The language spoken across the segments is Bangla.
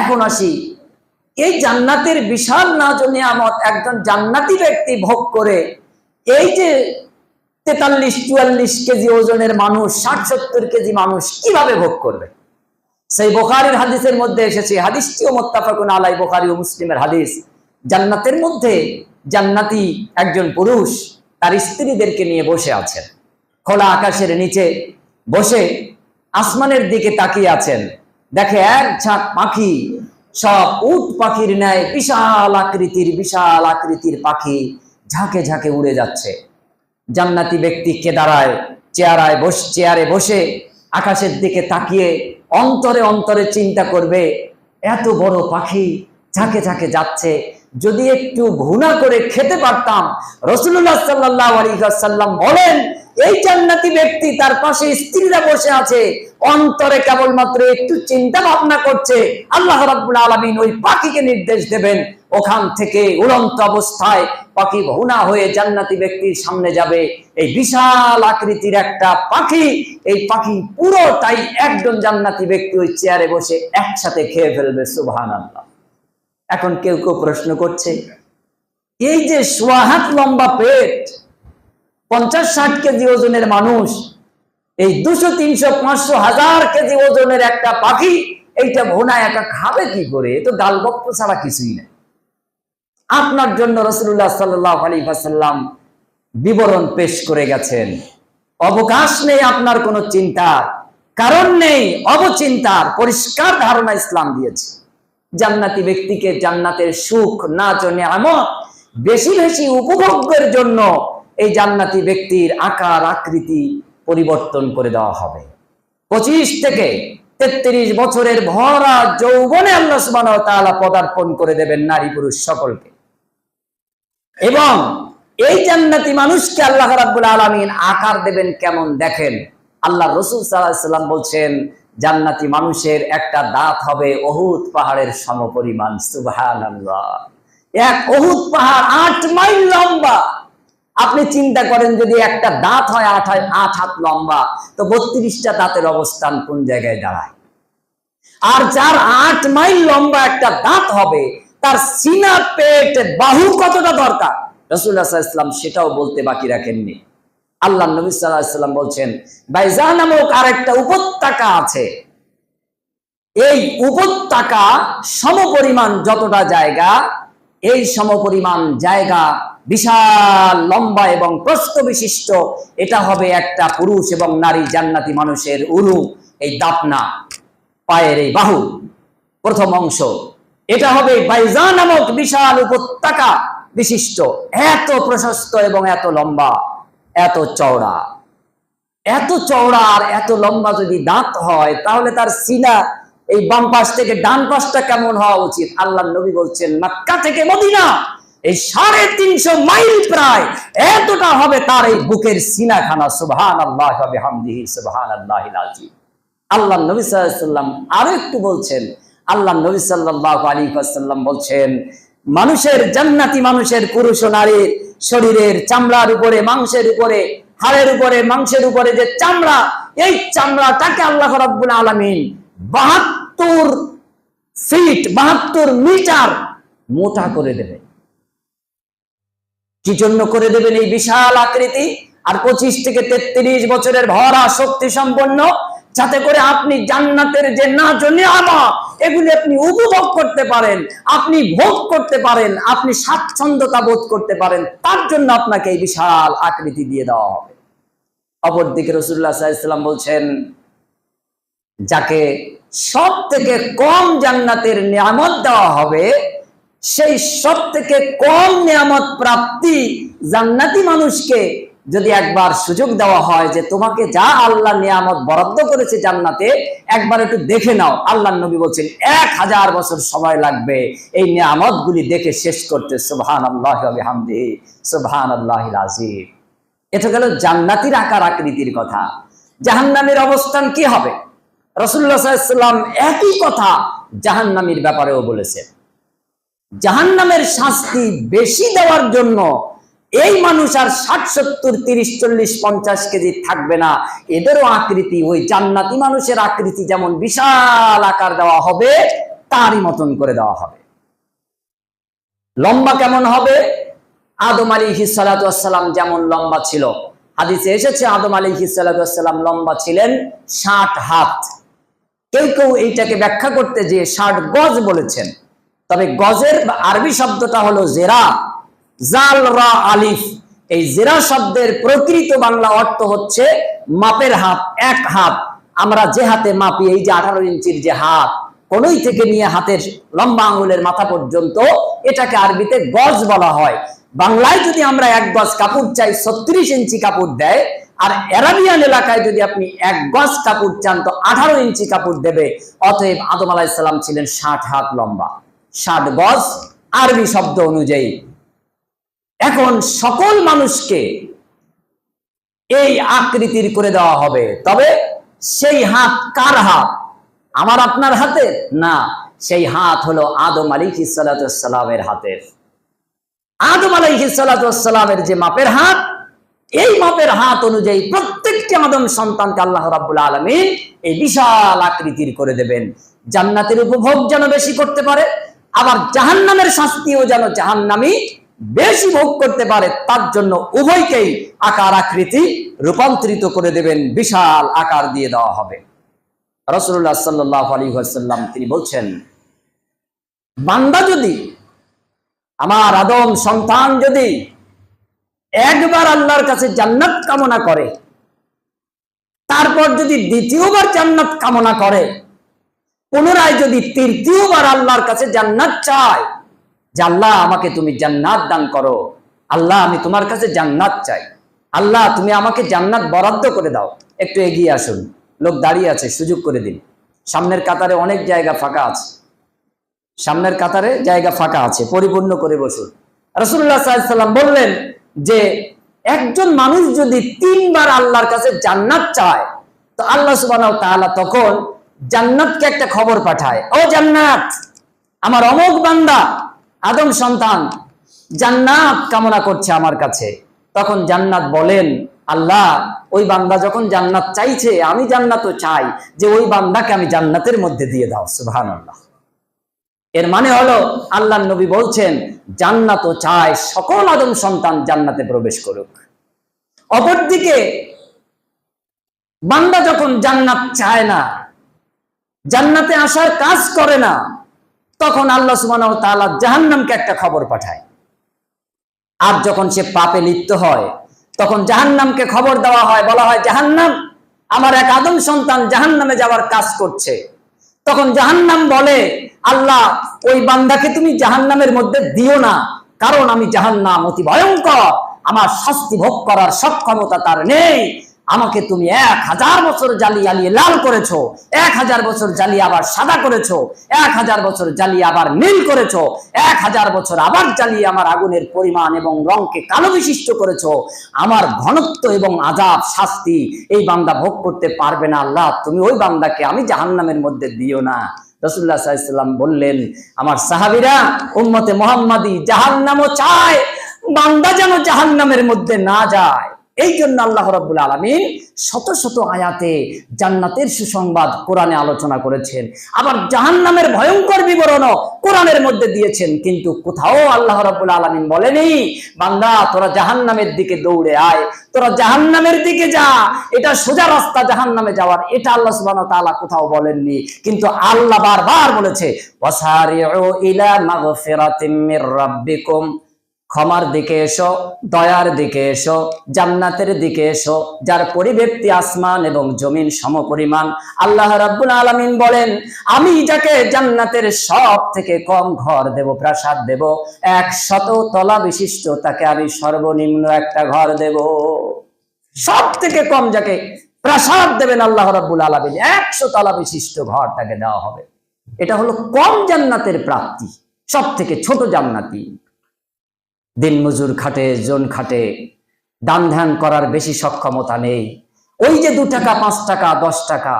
এখন আসি। এই জান্নাতের বিশাল নাজ নিয়ামত একজন জান্নাতি ব্যক্তি ভোগ করে, এই যে তেতাল্লিশ, চুয়াল্লিশ কেজি ওজনের মানুষ, ষাট, সত্তর কেজি মানুষ কীভাবে ভোগ করবে? সেই বোখারির হাদিসের মধ্যে এসেছে, হাদিসটিও মোত্তাফাকুন আলাই বোখারি ও মুসলিমের হাদিস। জান্নাতের মধ্যে জান্নাতি একজন পুরুষ তার স্ত্রীদেরকে নিয়ে বসে আছেন। খোলা আকাশের নিচে বসে আসমানের দিকে তাকিয়ে আছেন। দেখে এক ঝাঁক পাখি, সব উট পাখির ন্যায় বিশাল আকৃতির বিশাল আকৃতির পাখি ঝাঁকে ঝাঁকে উড়ে যাচ্ছে। জান্নাতি ব্যক্তি কে দাঁড়ায় চেয়ারায় বস, চেয়ারে বসে আকাশের দিকে তাকিয়ে অন্তরে অন্তরে চিন্তা করবে, এত বড় পাখি ঝাঁকে ঝাঁকে যাচ্ছে। যদি একটু ভুনা করে খেতে পারতাম রসুল্লাহ সাল্লাহ আলী সাল্লাম বলেন এই জান্নাতি ব্যক্তি তার পাশে স্ত্রীরা বসে আছে। অন্তরে কেবলমাত্র একটু চিন্তা ভাবনা করছে। আল্লাহ রাব্বুল আলামিন ওই পাখিকে নির্দেশ দেবেন, ওখান থেকে উড়ন্ত অবস্থায় পাখি ভুনা হয়ে জান্নাতি ব্যক্তির সামনে যাবে। এই বিশাল আকৃতির একটা পাখি, এই পাখি পুরোটাই একজন জান্নাতি ব্যক্তি ওই চেয়ারে বসে একসাথে খেয়ে ফেলবে, সুবহানাল্লাহ। এখন কেউ কেউ প্রশ্ন করছে, এই যে সোয়াহাত লম্বা পেট পঞ্চাশ ষাট কেজি ওজনের মানুষ, এই দুশো, তিনশো, পাঁচশো, হাজার কেজি ওজনের একটা পাখি, এইটা ভোনা একা খাবে কি করে? তো গালবক্ত ছাড়া কিছুই না আপনার জন্য রসুল্লাহ সাল্লাহ আলী সাল্লাম বিবরণ পেশ করে গেছেন। অবকাশ নেই আপনার কোনো চিন্তা কারণ নেই, অবচিন্তার, পরিষ্কার ধারণা ইসলাম দিয়েছে। জান্নাতি ব্যক্তিকে জান্নাতের সুখ, নাচ ও নিয়ামত বেশি বেশি উপভোগের জন্য এই জান্নাতি ব্যক্তির আকার, আকৃতি পরিবর্তন করে দেওয়া হবে। পঁচিশ থেকে তেত্রিশ বছরের ভরা যৌবনে আল্লাহ ওয়া পদার্পণ করে দেবেন নারী পুরুষ সকলকে। এবং এই জান্নাতি মানুষকে আল্লাহ রাব্বুল আলামিন আকার দেবেন কেমন দেখেন? আল্লাহ রসুল সাল্লাম বলছেন, জান্নাতি মানুষের একটা দাঁত হবে অহুত পাহাড়ের সম সমপরিমাণ। সুবহানাল্লাহ। এক অহুত পাহাড় আট মাইল লম্বা। আপনি চিন্তা করেন যদি একটা দাঁত হয় আট হয়, আট হাত লম্বা, তো বত্রিশটা দাঁতের অবস্থান কোন জায়গায় দাঁড়ায়? আর যার আট মাইল লম্বা একটা দাঁত হবে, তার সিনা পেট বাহু কতটা দরকার? রসুল্লাহ ইসলাম সেটাও বলতে বাকি রাখেননি। আল্লাহ নবী সাল্লাম বলছেন, বাইজা নামক আর একটা উপত্যকা আছে। এই উপত্যকা সমপরিমাণ যতটা জায়গা এই সমপরিমাণ জায়গা বিশাল, লম্বা এবং প্রস্থ বিশিষ্ট। এটা হবে একটা পুরুষ এবং নারী জান্নাতি মানুষের উরু, এই দাপনা, পায়ের এই বাহু, প্রথম অংশ। এটা হবে বাইজা নামক বিশাল উপত্যকা বিশিষ্ট। এত প্রশস্ত এবং এত লম্বা, এত চওড়া। এত চওড়া আর এত লম্বা যদি দাঁত হয়, তাহলে তার সিনা এই বাম পাশ থেকে ডান পাশটা কেমন হওয়া উচিত? আল্লাহ নবী বলছেন, মাক্কা থেকে মদিনা, এই সাড়ে তিনশো মাইল প্রায়, এতটা হবে তার এই বুকের সিনাখানা। সুবহান আল্লাহ হামদিহি সুবহান আল্লাহ আল্লাহ নবী সাল্লাম আরও একটু বলছেন আল্লাহ নবী সাল্লাহ আলী সাল্লাম বলছেন, মানুষের জান্নাতি মানুষের পুরুষ ও নারীর শরীরের চামড়ার উপরে, মাংসের উপরে, হাড়ের উপরে, মাংসের উপরে যে চামড়া, এই চামড়াটাকে আল্লাহ রাব্বুল আলামিন বাহাত্তর ফিট বাহাত্তর মিটার মোটা করে দেবে। কি জন্য করে দেবেন এই বিশাল আকৃতি? আর পঁচিশ থেকে তেত্রিশ বছরের ভরা শক্তি সম্পন্ন, যাতে করে আপনি জান্নাতের যে নাচ আমা এগুলি আপনি উপভোগ করতে পারেন, আপনি ভোগ করতে পারেন, আপনি স্বাচ্ছন্দ্যতা বোধ করতে পারেন, তার জন্য আপনাকে এই বিশাল আকৃতি দিয়ে দেওয়া হবে। অপরদিকে রসুল্লাহ সাল্লাম বলছেন যাকে সব থেকে কম জান্নাতের নিয়ামত দেওয়া হবে, সেই সব থেকে কম নিয়ামত প্রাপ্তি জান্নাতি মানুষকে যদি একবার সুযোগ দেওয়া হয় যে তোমাকে যা আল্লাহ নিয়ামত বরাদ্দ করেছে জান্নাতে, একবার একটু দেখে নাও। আল্লাহ নবী বলছেন, এক হাজার বছর সময় লাগবে এই নিয়ামত গুলি দেখে শেষ করতে। সুবহান আল্লাহ হামদি সুবহান আল্লাহ আজিব এটা গেল জান্নাতির আকার আকৃতির কথা। জাহান্নামের অবস্থান কি হবে? রসুল্লাহাম একই কথা জাহান্নামীর ব্যাপারেও বলেছেন জাহান্নামের শাস্তি বেশি দেওয়ার জন্য এই মানুষ আর ষাট, সত্তর, তিরিশ, চল্লিশ, পঞ্চাশ কেজি থাকবে না। এদেরও আকৃতি, ওই জান্নাতি মানুষের আকৃতি যেমন বিশাল আকার দেওয়া হবে, তারই মতন করে দেওয়া হবে। লম্বা কেমন হবে? আদম আলী হিসালাতাম যেমন লম্বা ছিল। হাদিসে এসেছে, আদম আলী হিসালাতাম লম্বা ছিলেন ষাট হাত। কেউ কেউ এইটাকে ব্যাখ্যা করতে যে ষাট গজ বলেছেন। তবে গজের আরবি শব্দটা হলো জেরা। জাল, রা, আলিফ। এই জেরা শব্দের প্রকৃত বাংলা অর্থ হচ্ছে মাপের হাত, এক হাত। আমরা যে হাতে মাপি, এই যে আঠারো ইঞ্চির যে হাত, কোনই থেকে নিয়ে হাতের লম্বা আঙুলের মাথা পর্যন্ত এটাকে আরবিতে গজ বলা হয়। বাংলায় যদি আমরা এক গজ কাপড় চাই, ছত্রিশ ইঞ্চি কাপড় দেয় আর অ্যারাবিয়ান এলাকায় যদি আপনি এক গজ কাপড় চান, তো আঠারো ইঞ্চি কাপড় দেবে। অতএব আদম আলাহিসাল্লাম ছিলেন ষাট হাত লম্বা। ষাট গজ আরবি শব্দ অনুযায়ী। এখন সকল মানুষকে এই আকৃতির করে দেওয়া হবে। তবে সেই হাত কার হাত? আমার আপনার হাতে? না, সেই হাত হলো আদম আলী সালামের হাতের। আদম আলী সালামের যে মাপের হাত এই মাপের হাত অনুযায়ী প্রত্যেকটি আদম সন্তানকে আল্লাহ রাব্বুল আলমিন এই বিশাল আকৃতির করে দেবেন। জান্নাতের উপভোগ যেন বেশি করতে পারে, আবার জাহান্নামের শাস্তিও যেন জাহান্নামি বেশি ভোগ করতে পারে, তার জন্য উভয়কেই আকার আকৃতি রূপান্তরিত করে দেবেন, বিশাল আকার দিয়ে দেওয়া হবে। রসুল্লাহ সাল্লাহ আলী তিনি বলছেন, বান্দা যদি আমার আদম সন্তান যদি একবার আল্লাহর কাছে জান্নাত কামনা করে, তারপর যদি দ্বিতীয়বার জান্নাত কামনা করে, পুনরায় যদি তৃতীয়বার আল্লাহর কাছে জান্নাত চায়, যে আল্লাহ আমাকে তুমি জান্নাত দান করো, আল্লাহ আমি তোমার কাছে জান্নাত চাই, আল্লাহ তুমি আমাকে জান্নাত বরাদ্দ করে দাও। একটু এগিয়ে আসুন, লোক দাঁড়িয়ে আছে, সুযোগ করে দিন। সামনের কাতারে অনেক জায়গা ফাঁকা আছে। সামনের কাতারে জায়গা ফাঁকা আছে, পরিপূর্ণ করে বসুন। রসুল্লাহ সাল্লাম বললেন যে একজন মানুষ যদি তিনবার আল্লাহর কাছে জান্নাত চায়, তো আল্লাহ সুবাহ তাআলা তখন জান্নাতকে একটা খবর পাঠায়। ও জান্নাত, আমার অমোক বান্দা, আদম সন্তান, জান্নাত কামনা করছে আমার কাছে। তখন জান্নাত বলেন, আল্লাহ, ওই বান্দা যখন জান্নাত চাইছে, আমি জান্নাতও চাই, যে ওই বান্দাকে আমি জান্নাতের মধ্যে দিয়ে দাও সুবহান আল্লাহ এর মানে হলো, আল্লাহ নবী বলছেন, জান্নাত চায় সকল আদম সন্তান জান্নাতে প্রবেশ করুক। অপরদিকে, বান্দা যখন জান্নাত চায় না, জান্নাতে আসার কাজ করে না, তখন আল্লাহ সুবাহ তাআলা জাহান্নামকে একটা খবর পাঠায়। আর যখন সে পাপে লিপ্ত হয়, তখন জাহান্নামকে খবর দেওয়া হয়, বলা হয়, জাহান্নাম, আমার এক আদম সন্তান জাহান্নামে যাওয়ার কাজ করছে। তখন জাহান্নাম বলে, আল্লাহ, ওই বান্দাকে তুমি জাহান্নামের মধ্যে দিও না। কারণ আমি জাহান্নাম অতি ভয়ঙ্কর। আমার শাস্তি ভোগ করার সক্ষমতা তার নেই। আমাকে তুমি এক হাজার বছর জ্বালিয়ে আলিয়ে লাল করেছ, এক হাজার বছর জ্বালিয়ে আবার সাদা করেছ, এক হাজার বছর জ্বালিয়ে আবার নীল করেছ, এক হাজার বছর আবার জ্বালিয়ে আমার আগুনের পরিমাণ এবং রংকে কালো বিশিষ্ট করেছ। আমার ঘনত্ব এবং আজাব শাস্তি এই বান্দা ভোগ করতে পারবে না, আল্লাহ তুমি ওই বান্দাকে আমি জাহান্নামের মধ্যে দিও না। রসুল্লাহ সাল্লাম বললেন, আমার সাহাবিরা উম্মতে মোহাম্মদী জাহান্নামও চায়, বান্দা যেন জাহান্নামের মধ্যে না যায়। এই জন্য আল্লাহ রব্বুল আলমিন শত শত আয়াতে জান্নাতের সুসংবাদ কোরআনে আলোচনা করেছেন। আবার জাহান্নামের ভয়ঙ্কর বিবরণও কোরআনের মধ্যে দিয়েছেন, কিন্তু কোথাও আল্লাহ রব্বুল আলমিন বলেনি, বান্দা, তোরা জাহান্নামের দিকে দৌড়ে আয়, তোরা জাহান্নামের দিকে যা, এটা সোজা রাস্তা জাহান্নামে যাওয়ার, এটা আল্লাহ সুবাহ তাআলা কোথাও বলেননি। কিন্তু আল্লাহ বারবার বলেছে ইলা ক্ষমার দিকে এসো, দয়ার দিকে এসো, জান্নাতের দিকে এসো, যার পরিব্যক্তি আসমান এবং জমিন সমপরিমাণ। আল্লাহ রাব্বুল আলামিন বলেন, আমি যাকে জান্নাতের সব থেকে কম ঘর দেব, প্রাসাদ দেব এক শত তলা বিশিষ্ট, তাকে আমি সর্বনিম্ন একটা ঘর দেব। সব থেকে কম যাকে প্রাসাদ দেবেন আল্লাহ রাব্বুল আলামিন একশো তলা বিশিষ্ট ঘর তাকে দেওয়া হবে। এটা হলো কম জান্নাতের প্রাপ্তি সব থেকে ছোট জান্নাতি। দিন মজুর খাটে, জন খাটে, দান ধ্যান করার বেশি সক্ষমতা নেই। ওই যে দু টাকা, পাঁচ টাকা, দশ টাকা,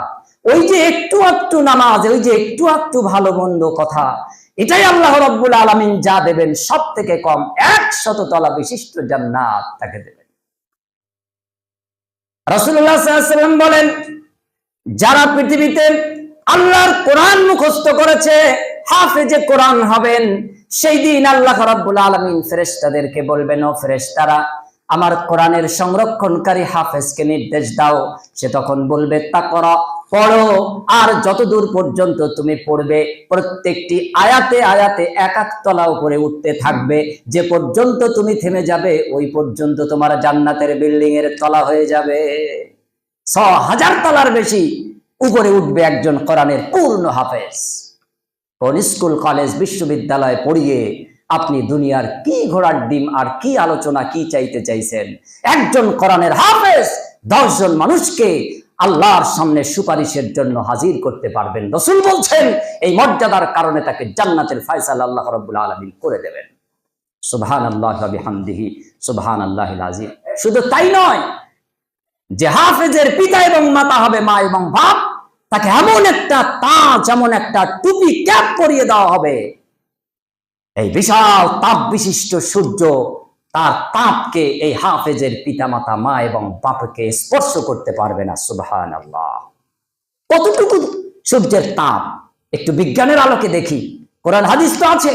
ওই যে একটু একটু নামাজ, ওই যে একটু একটু ভালো মন্দ কথা, এটাই আল্লাহ রব্বুল আলমিন যা দেবেন সব থেকে কম একশত তলা বিশিষ্ট জান্নাত তাকে দেবেন। রসুল্লাহ সাল্লাম বলেন, যারা পৃথিবীতে আল্লাহর কোরআন মুখস্থ করেছে, হাফেজে কোরআন হবেন সেই দিন আল্লাহ রাব্বুল আলামিন ফেরেশতাদেরকে বলবেন, ও ফেরেশতারা, আমার কোরআনের সংরক্ষণকারী হাফেজকে নির্দেশ দাও। সে তখন বলবে, তা করো, পড়ো। আর যতদূর পর্যন্ত তুমি পড়বে, প্রত্যেকটি আয়াতে আয়াতে এক এক তলা উপরে উঠতে থাকবে। যে পর্যন্ত তুমি থেমে যাবে, ওই পর্যন্ত তোমার জান্নাতের বিল্ডিং এর তলা হয়ে যাবে। ছ হাজার তলার বেশি উপরে উঠবে একজন কোরআনের পূর্ণ হাফেজ। কোন স্কুল কলেজ বিশ্ববিদ্যালয়ে পড়িয়ে আপনি দুনিয়ার কি ঘোড়ার ডিম আর কি আলোচনা, কি চাইতে চাইছেন? একজন কোরআনের হাফেজ, দশজন মানুষকে আল্লাহর সামনে সুপারিশের জন্য হাজির করতে পারবেন। রসুল বলছেন, এই মর্যাদার কারণে তাকে জান্নাতের ফায়সাল আল্লাহ রব্বুল আলমিন করে দেবেন। সুবহান আল্লাহ হামদিহি সুবহান আল্লাহ আজিম শুধু তাই নয়, যে হাফেজের পিতা এবং মাতা হবে মা এবং বাপ তাকে এমন একটা তাজ, এমন একটা টুপি ক্যাপ পরিয়ে দেওয়া হবে। এই বিশাল তাপ বিশিষ্ট সূর্য তার তাপকে এই হাফেজের পিতামাতা মা এবং বাপকে স্পর্শ করতে পারবে না সুবহান আল্লাহ কতটুকু সূর্যের তাপ? একটু বিজ্ঞানের আলোকে দেখি। কোরআন, হাদিস তো আছে।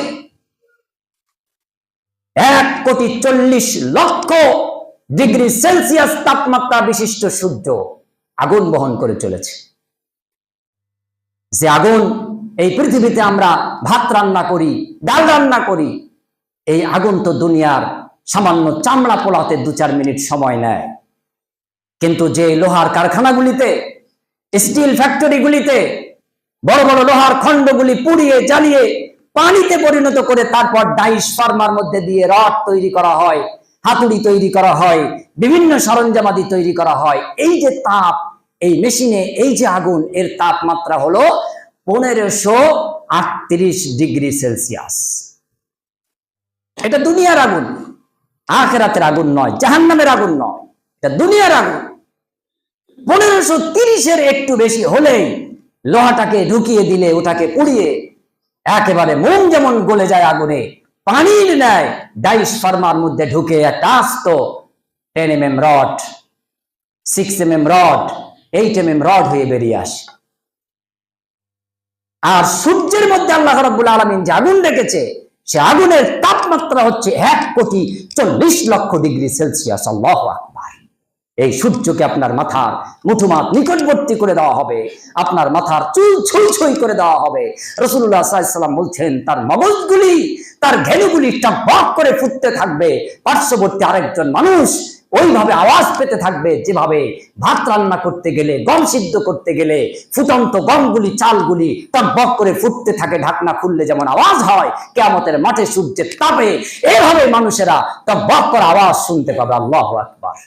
এক কোটি চল্লিশ লক্ষ ডিগ্রি সেলসিয়াস তাপমাত্রা বিশিষ্ট সূর্য আগুন বহন করে চলেছে। যে আগুন এই পৃথিবীতে আমরা ভাত রান্না করি, ডাল রান্না করি, এই আগুন তো দুনিয়ার সামান্য চামড়া পোলাতে দু চার মিনিট সময় নেয়। কিন্তু যে লোহার কারখানাগুলিতে, স্টিল ফ্যাক্টরিগুলিতে, বড় বড় লোহার খণ্ডগুলি পুড়িয়ে, জ্বালিয়ে, পানিতে পরিণত করে তারপর ডাইস ফার্মার মধ্যে দিয়ে রড তৈরি করা হয়, হাতুড়ি তৈরি করা হয়, বিভিন্ন সরঞ্জামাদি তৈরি করা হয়, এই যে তাপ এই মেশিনে এই যে আগুন, এর তাপমাত্রা হলো পনেরোশো আটত্রিশ ডিগ্রি সেলসিয়াস। এটা দুনিয়ার আগুন, আখেরাতের আগুন নয়, জাহান্নামের আগুন নয়, এটা দুনিয়ার আগুন। পনেরোশো তিরিশের একটু বেশি হলেই লোহাটাকে ঢুকিয়ে দিলে, ওটাকে পুড়িয়ে একেবারে মন যেমন গলে যায় আগুনে, পানির নেয় ডাইস ফার্মার মধ্যে ঢুকে একটা আস্ত ten M M rod, six M M rod eight M M rod হয়ে বেরিয়ে আসে। আর সূর্যের মধ্যে আল্লাহ রাব্বুল আলামিন যে আগুন রেখেছে সে আগুনের তাপমাত্রা হচ্ছে এক কোটি চল্লিশ লক্ষ ডিগ্রি সেলসিয়াস। আল্লাহ আকবার। এই সূর্যকে আপনার মাথার মুঠুমাত নিকটবর্তী করে দেওয়া হবে। আপনার মাথার চুল ছুই ছুই করে দেওয়া হবে। রসুল্লাহ সাল্লাম বলছেন, তার মগজগুলি, তার ঘেনুগুলি টকবক করে ফুটতে থাকবে। পার্শ্ববর্তী আরেকজন মানুষ ওইভাবে আওয়াজ পেতে থাকবে যেভাবে ভাত রান্না করতে গেলে, গম সিদ্ধ করতে গেলে, ফুটন্ত গমগুলি, চালগুলি টকবক করে ফুটতে থাকে, ঢাকনা খুললে যেমন আওয়াজ হয়, কেয়ামতের মাঠে সূর্যের তাপে এভাবে মানুষেরা টকবক করে আওয়াজ শুনতে পাবে। আল্লাহ আকবার।